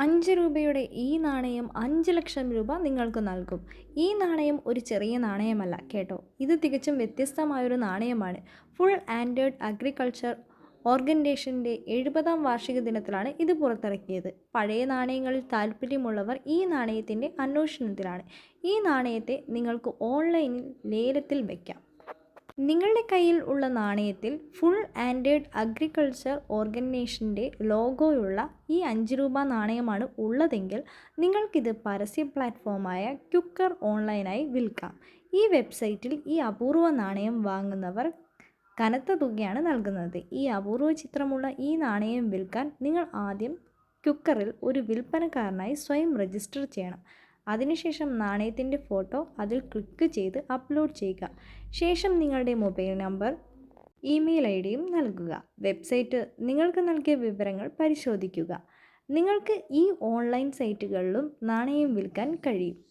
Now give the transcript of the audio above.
അഞ്ച് രൂപയുടെ ഈ നാണയം അഞ്ച് ലക്ഷം രൂപ നിങ്ങൾക്ക് നൽകും. ഈ നാണയം ഒരു ചെറിയ നാണയമല്ല കേട്ടോ. ഇത് തികച്ചും വ്യത്യസ്തമായൊരു നാണയമാണ്. ഫുൾ ആൻഡേഡ് അഗ്രികൾച്ചർ ഓർഗനൈസേഷന്റെ എഴുപതാം വാർഷിക ദിനത്തിലാണ് ഇത് പുറത്തിറക്കിയത്. പഴയ നാണയങ്ങളിൽ താല്പര്യമുള്ളവർ ഈ നാണയത്തിന്റെ അന്വേഷണത്തിലാണ്. ഈ നാണയത്തെ നിങ്ങൾക്ക് ഓൺലൈനിൽ ലേലത്തിൽ വയ്ക്കാം നിങ്ങളുടെ കയ്യിൽ ഉള്ള നാണയത്തിൽ ഫുൾ ആൻഡേഡ് അഗ്രികൾച്ചർ ഓർഗനൈസേഷന്റെ ലോഗോയുള്ള ഈ അഞ്ച് രൂപ നാണയമാണ് ഉള്ളതെങ്കിൽ നിങ്ങൾക്കിത് പരസ്യ പ്ലാറ്റ്ഫോമായ ക്യുക്കർ ഓൺലൈനായി വിൽക്കാം. ഈ വെബ്സൈറ്റിൽ ഈ അപൂർവ നാണയം വാങ്ങുന്നവർ കനത്ത തുകയാണ് നൽകുന്നത്. ഈ അപൂർവ ചിത്രമുള്ള ഈ നാണയം വിൽക്കാൻ നിങ്ങൾ ആദ്യം ക്യുക്കറിൽ ഒരു വിൽപ്പനക്കാരനായി സ്വയം രജിസ്റ്റർ ചെയ്യണം. അതിനുശേഷം നാണയത്തിന്റെ ഫോട്ടോ അതിൽ ക്ലിക്ക് ചെയ്ത് അപ്ലോഡ് ചെയ്യുക. ശേഷം നിങ്ങളുടെ മൊബൈൽ നമ്പർ ഇമെയിൽ ഐ ഡിയും നൽകുക. വെബ്സൈറ്റ് നിങ്ങൾക്ക് നൽകിയ വിവരങ്ങൾ പരിശോധിക്കുക. നിങ്ങൾക്ക് ഈ ഓൺലൈൻ സൈറ്റുകളിലും നാണയം വിൽക്കാൻ കഴിയും.